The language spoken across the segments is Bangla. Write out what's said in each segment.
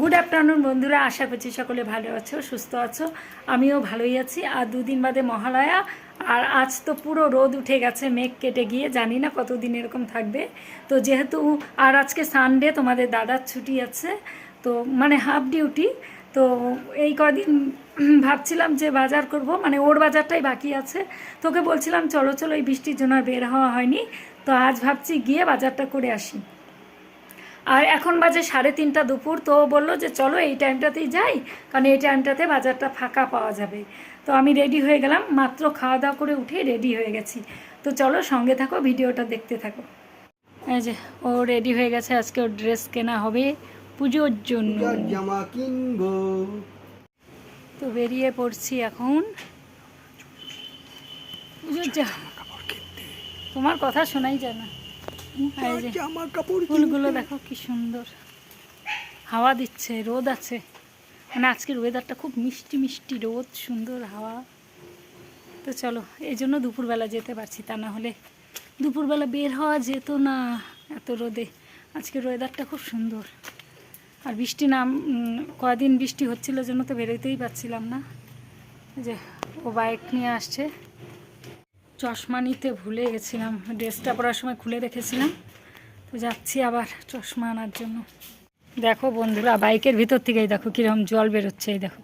গুড আফটারনুন বন্ধুরা। আশা করছি সকলে ভালো আছো, সুস্থ আছো। আমিও ভালোই আছি। আর দুদিন বাদে মহালয়া। আর আজ তো পুরো রোদ উঠে গেছে, মেঘ কেটে গিয়ে। জানি না কতদিন এরকম থাকবে। তো যেহেতু, আর আজকে সানডে তোমাদের দাদার ছুটি আছে। তো মানে হাফ ডিউটি তো এই কদিন ভাবছিলাম যে বাজার করব। মানে ওর বাজারটাই বাকি আছে। তোকে বলছিলাম, চলো চলো, এই বৃষ্টির জন্য বের হওয়া হয়নি। তো আজ ভাবছি গিয়ে বাজারটা করে আসি। আর এখন বাজে সাড়ে তিনটা দুপুর তো বলল যে চলো এই টাইমটাতেই যাই কারণ এই টাইমটাতে বাজারটা ফাঁকা পাওয়া যাবে। তো আমি রেডি হয়ে গেলাম মাত্র খাওয়া দাওয়া করে উঠে রেডি হয়ে গেছি। তো চলো সঙ্গে থাকো ভিডিওটা দেখতে থাকো। এই যে ও রেডি হয়ে গেছে আজকে ওর ড্রেস কেনা হবে পুজোর জন্য। জামা কিনবো। তো বেরিয়ে পড়ছি এখন। পুজোর জা- তোমার কথা শোনাই যায় না। জামা ফুলগুলো দেখো কি সুন্দর। হাওয়া দিচ্ছে রোদ আছে। মানে আজকের ওয়েদারটা খুব মিষ্টি মিষ্টি রোদ সুন্দর হাওয়া। তো চলো এই জন্য দুপুরবেলা যেতে পারছি তা না হলে দুপুরবেলা বের হওয়া যেত না এত রোদে। আজকের ওয়েদারটা খুব সুন্দর। আর বৃষ্টি নাম কদিন বৃষ্টি হচ্ছিল জন্য তো বেরোতেই পারছিলাম না। যে ও বাইক নিয়ে আসছে। চশমা নিতে ভুলে গেছিলাম। ড্রেসটা পরার সময় খুলে রেখেছিলাম। তো যাচ্ছি আবার চশমা আনার জন্য। দেখো বন্ধুরা, বাইকের ভিতর থেকেই দেখো কীরকম জল বেরোচ্ছে, এই দেখো।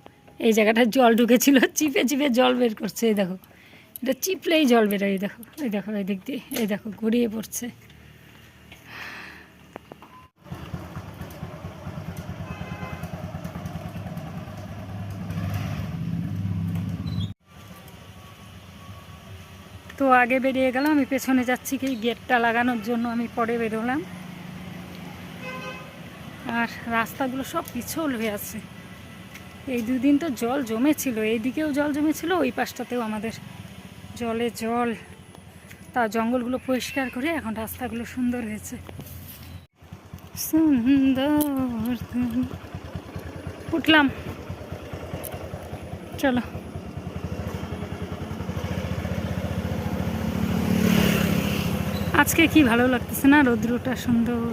এই জায়গাটা জল ঢুকেছিল, চিপে চিপে জল বের করছে, এই দেখো। এটা চিপলেই জল বেরোয়, এই দেখো এই দেখো, এই দিক দিয়ে, এই দেখো, গড়িয়ে পড়ছে। তো আগে বেরিয়ে গেলাম, আমি পেছনে যাচ্ছি কি গেটটা লাগানোর জন্য, আমি পরে বেরোলাম। আর রাস্তাগুলো সব পিছল হয়ে আছে। এই দুদিন তো জল জমেছিল, এইদিকেও জল জমেছিল, ওই পাশটাতেও আমাদের জলে জল। তা জঙ্গলগুলো পরিষ্কার করে এখন রাস্তাগুলো সুন্দর হয়েছে। সুন্দর। উঠলাম। চলো। আজকে কি ভালো লাগতেছে না? রৌদ্রটা সুন্দর।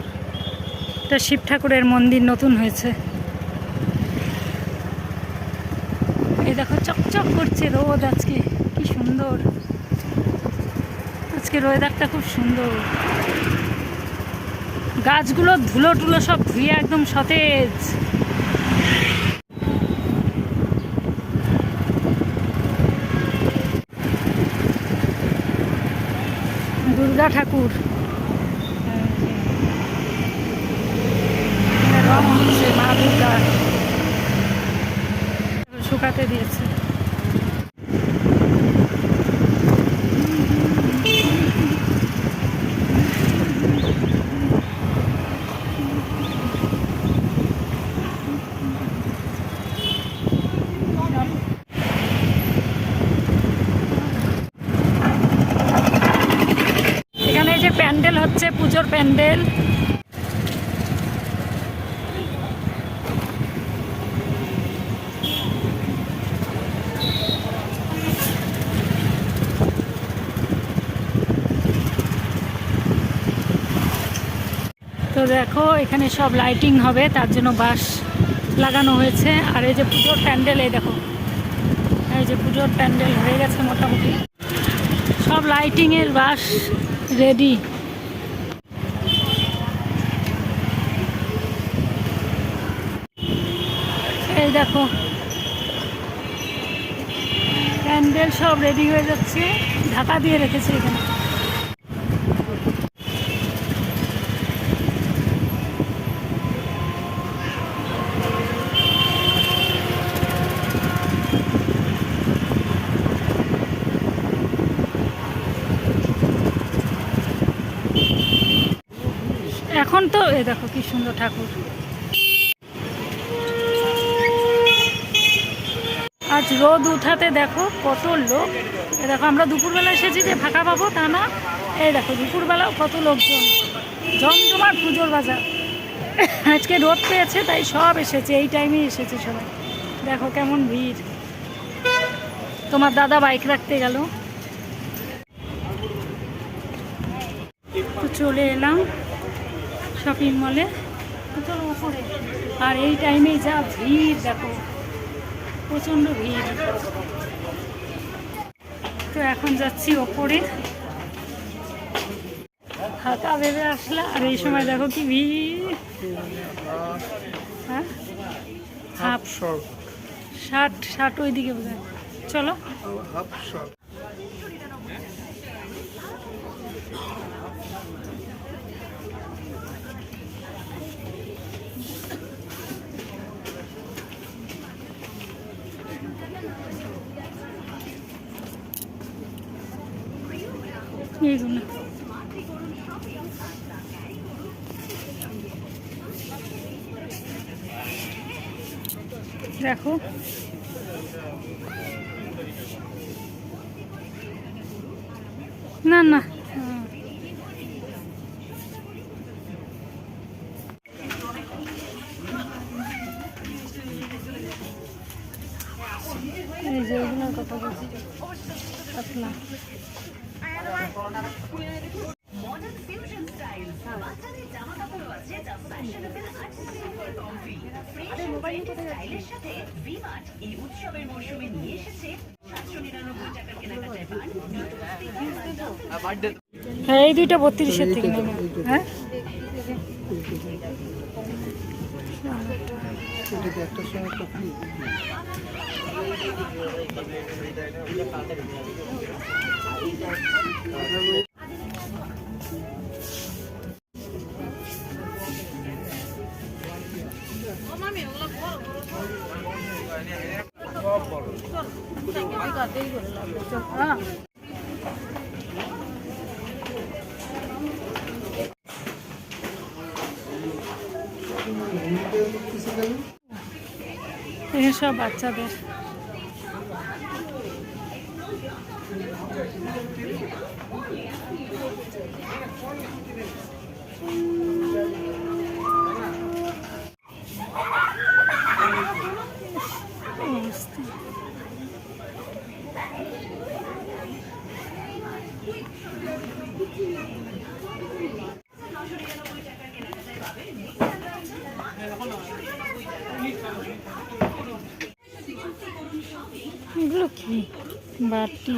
এটা শিব ঠাকুরের মন্দির নতুন হয়েছে। এই দেখো, চকচক করছে রোদ আজকে। কি সুন্দর। আজকে ওয়েদারটা খুব সুন্দর। গাছগুলো ধুলো টুলো সব ধুয়ে একদম সতেজ। ঠাকুর রং হচ্ছে মা দুর্গা শুকাতে দিয়েছে এখানে এই যে প্যান্ডেল হচ্ছে পুজোর প্যান্ডেল তো দেখো, এখানে সব লাইটিং হবে, তার জন্য বাঁশ লাগানো হয়েছে। আর এই যে পুজোর প্যান্ডেল, এই দেখো। এই যে পুজোর প্যান্ডেল হয়ে গেছে মোটামুটি। সব লাইটিংয়ের বাস রেডি এই দেখো। প্যান্ডেল সব রেডি হয়ে যাচ্ছে। ঢাকা দিয়ে রেখেছে এখানে। এখন তো এ দেখো কি সুন্দর ঠাকুর। আজ রোদ উঠাতে দেখো কত লোক। দেখো, আমরা দুপুরবেলা এসেছি যে ফাঁকা পাবো তা না। এই দেখো, দুপুরবেলাও কত লোকজন। জমজমাট পুজোর বাজার। আজকে রোদ পেয়েছে, তাই সব এসেছে, এই টাইমে এসেছে সবাই। দেখো কেমন ভিড়। তোমার দাদা বাইক রাখতে গেল। চলে এলাম শপিং মলে আর এই টাইমে যা ভিড়, দেখো। প্রচণ্ড ভিড়। তো এখন যাচ্ছি ওপরে। হাতা বেঁধে আসলে আর এই সময় দেখো কি ভিড়। হ্যাঁ? Half short. ষাট ষাট ওইদিকে বোঝায় চলো। Half short. এইগুলো দেখো না না হুম। এই যে এগুলোর কথা বলছি পাতলা মডার্ন ফিউশন স্টাইল বাচ্চাদের জামা কাপড়ও আছে যা ফ্যাশনেবল আর সুপার কমফি হ্যাঁ এই দুইটা বত্রিশের থেকে হ্যাঁ? সব বাচ্চাদের। অবস্থা। এগুলো কি? বাটি।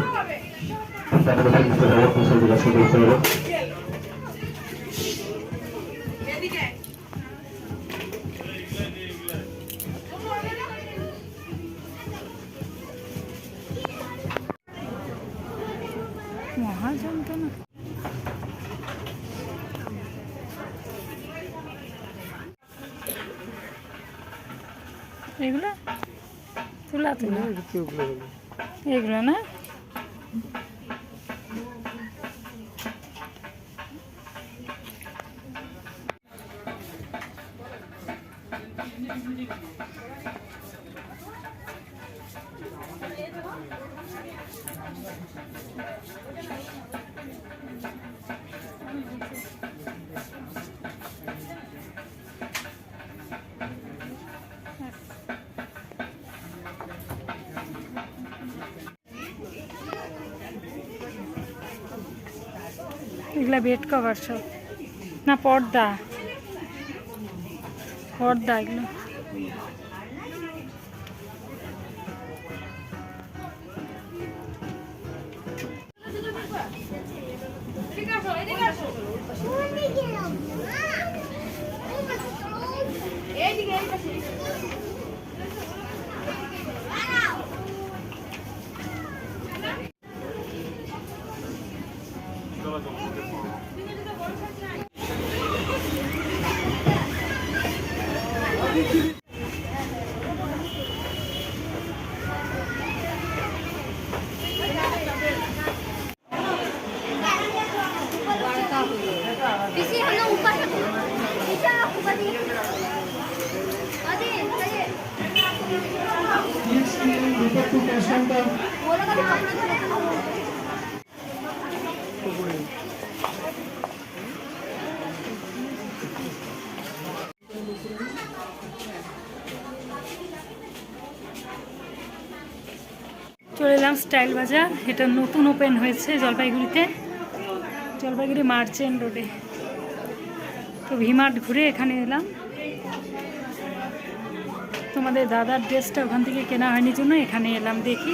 এগুলো? তুলা তুলা। এগুলো না? এগুলা বেড কভার সব। না পর্দা। পর্দা এগুলো। চলে এলাম স্টাইল বাজার। এটা নতুন ওপেন হয়েছে জলপাইগুড়িতে। জলপাইগুড়ি মার্চেন্ট রোডে। তো ভিমার্ট ঘুরে এখানে এলাম। তোমাদের দাদার ড্রেসটা ওখান থেকে কেনা হয়নি জন্য এখানে এলাম দেখি।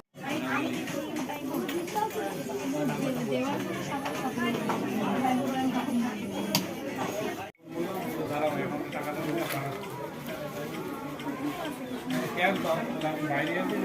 ওর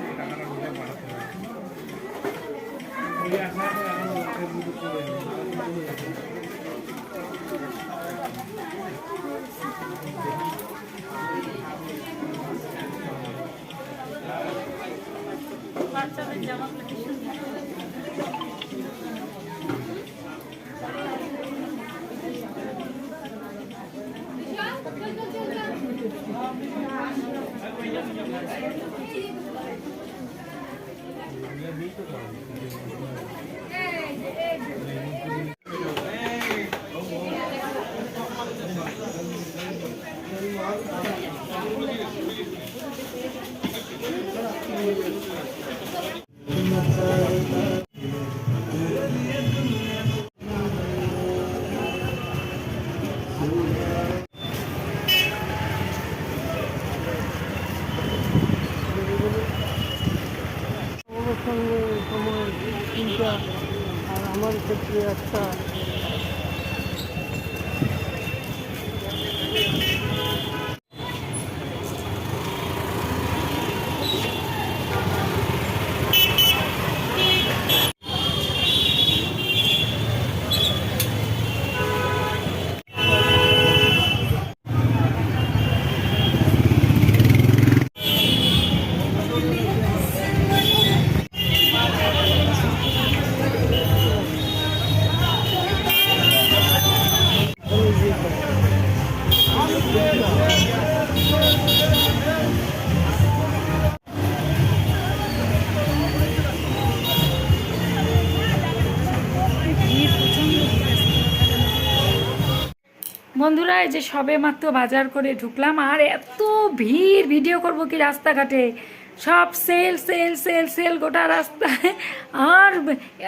আমার ক্ষেত্রে এই যে সবে মাত্র বাজার করে ঢুকলাম আর এত ভিড়, ভিডিও করব কি রাস্তাঘাটে? সব সেল সেল সেল সেল গোটা রাস্তায়। আর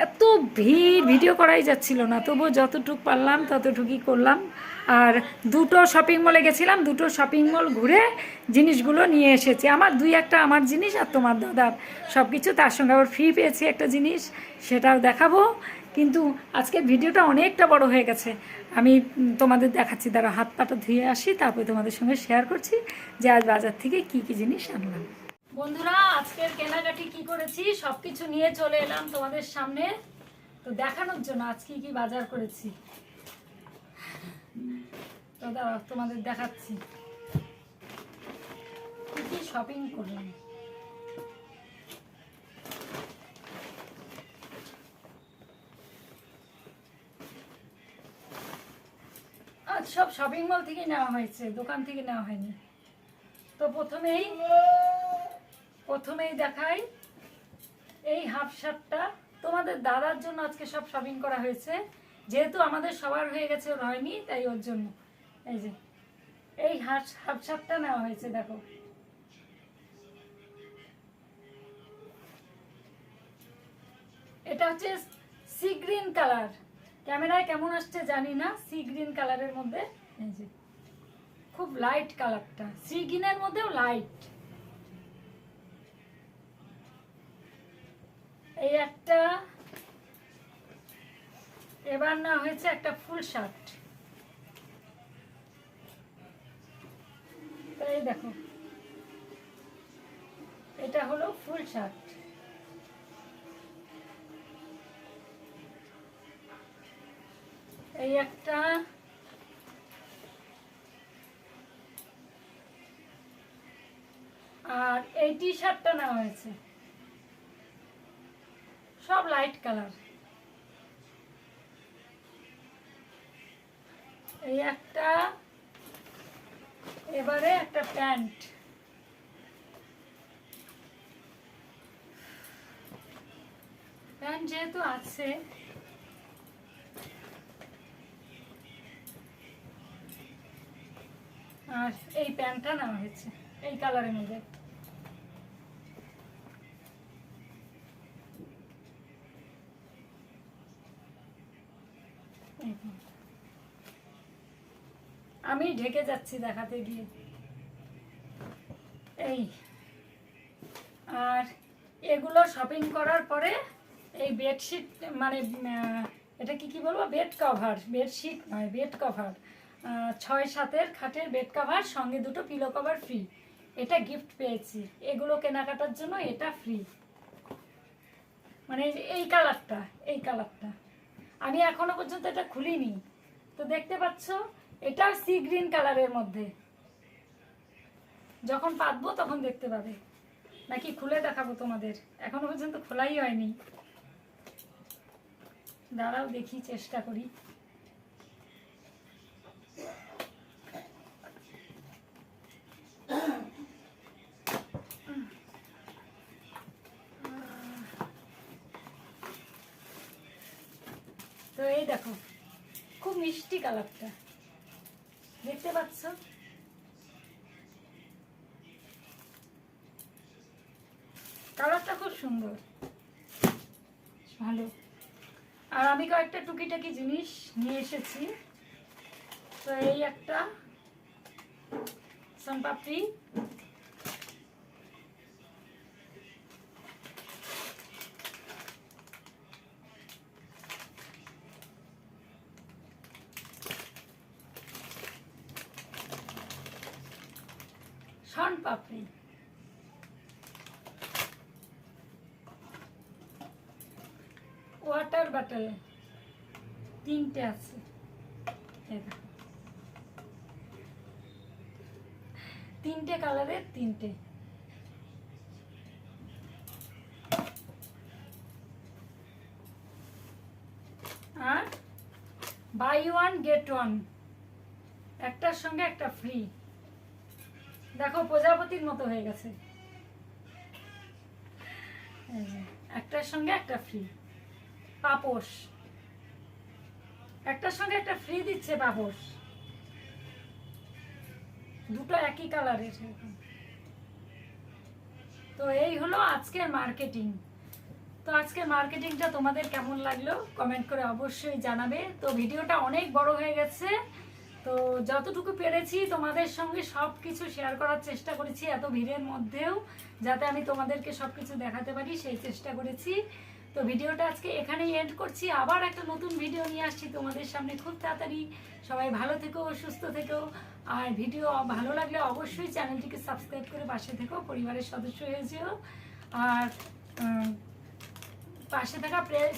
এত ভিড়, ভিডিও করাই যাচ্ছিল না। তবুও যতটুক পারলাম, ততটুকুই করলাম। আর দুটো শপিং মলে গেছিলাম, দুটো শপিং মল ঘুরে জিনিসগুলো নিয়ে এসেছি। আমার দুই একটা আমার জিনিস আর তোমার দাদার। সব কিছু তার সঙ্গে আবার ফ্রি পেয়েছি একটা জিনিস, সেটাও দেখাবো। কিন্তু আজকের ভিডিওটা অনেকটা বড় হয়ে গেছে। আমি তোমাদের দেখাচ্ছি দাঁড়া হাত পাটা ধুয়ে আসি, তারপরে তোমাদের সঙ্গে শেয়ার করছি যে আজ বাজার থেকে কি কি জিনিস আনলাম। বন্ধুরা, আজকের কেনাকাটি কি করেছি? সব কিছু নিয়ে চলে এলাম তোমাদের সামনে। তো দেখানোর জন্য আজ কি বাজার করেছি। তো দাঁড়াও, তোমাদের দেখাচ্ছি। কি শপিং করলাম। সব শপিং মল থেকে নেওয়া হয়েছে, দোকান থেকে নেওয়া হয়নি। তো প্রথমেই প্রথমেই দেখাই এই হাফ শার্টটা তোমাদের দাদার জন্য আজকে সব শপিং করা হয়েছে। যেহেতু আমাদের সবার হয়ে গেছে, ওর হয়নি, তাই ওর জন্য। এই যে, এই হাফ হাফ শার্টটা নেওয়া হয়েছে, দেখো। এটা হচ্ছে সি গ্রিন কালার ক্যামেরায় কেমন আসছে জানি না সি গ্রিন কালারের মধ্যে। এই যে। খুব লাইট কালারটা সি গ্রিনের মধ্যেও লাইট এই একটা এবার না হয়েছে একটা ফুল শার্ট এই দেখো। এটা হলো ফুল শার্ট এই একটা। আর এই টি শার্টটা নেওয়া হয়েছে। সব লাইট কালার এই একটা। এবারে একটা প্যান্ট। প্যান্ট যেহেতু আছে আর এই প্যান্টটা নেওয়া হয়েছে, এই কালারের মধ্যে। আমি ঢেকে যাচ্ছি দেখাতে গিয়ে। এই, আর এগুলো শপিং করার পরে এই বেডশিট মানে এটা কি কি বলব? বেড কভার বেডশিট নয় বেড কভার ছয় সাতের খাটের বেড কভার সঙ্গে দুটো পিলো কভার ফ্রি এটা গিফট পেয়েছি। এগুলো কেনাকাটার জন্য এটা ফ্রি মানে এই কালারটা এই কালারটা আমি এখনও পর্যন্ত এটা খুলিনি। তো দেখতে পাচ্ছ, এটা সি গ্রিন কালারের মধ্যে। যখন পাতবো তখন দেখতে পাবে। নাকি খুলে দেখাবো তোমাদের? এখনও পর্যন্ত খোলাই হয়নি। দাঁড়াও দেখি, চেষ্টা করি তো এই দেখো খুব মিষ্টি কালারটা। দেখতে পাচ্ছ? কালারটা খুব সুন্দর। ভালো। আর আমি কয়েকটা টুকিটাকি জিনিস নিয়ে এসেছি। তো এই একটা সোনপাপড়ি শন পাপড়ি ওয়াটার বটল তিনটে আছে এই দেখো। তিনটে কালারের তিনটে আর বাই ওয়ান গেট ওয়ান একটার সঙ্গে একটা ফ্রি দেখো, প্রজাপতির মতো হয়ে গেছে। একটার সঙ্গে একটা ফ্রি পাপোশ। একটার সঙ্গে একটা ফ্রি দিচ্ছে পাপোশ। দুটো একই কালারের। তো এই হলো আজকের মার্কেটিং তো আজকের মার্কেটিংটা তোমাদের কেমন লাগল কমেন্ট করে অবশ্যই জানাবে। তো ভিডিওটা অনেক বড় হয়ে গেছে। তো যতটুকু পেরেছি তোমাদের সঙ্গে সব কিছু শেয়ার করার চেষ্টা করেছি এত ভিড়ের মধ্যেও, যাতে আমি তোমাদেরকে সব কিছু দেখাতে পারি, সেই চেষ্টা করেছি। তো ভিডিওটা আজকে এখানেই এন্ড করছি। আবার একটা নতুন ভিডিও নিয়ে আসছি তোমাদের সামনে খুব তাড়াতাড়ি। সবাই ভালো থেকো, সুস্থ থেকো। আর ভিডিও ভালো লাগলে অবশ্যই চ্যানেলটিকে সাবস্ক্রাইব করে পাশে থেকো, পরিবারের সদস্য হয়ে যেও। আর পাশে থাকা প্রেস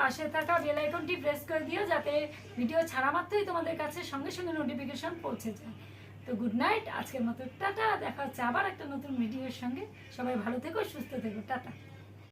পাশে থাকা বেল আইকনটি প্রেস করে দিও যাতে ভিডিও ছাড়া মাত্রই তোমাদের কাছে সঙ্গে সঙ্গে নোটিফিকেশন পৌঁছে যায়। তো গুড নাইট আজকের মতো টাটা, দেখা হচ্ছে আবার একটা নতুন ভিডিওর সঙ্গে। সবাই ভালো থেকো, সুস্থ থেকো, টাটা।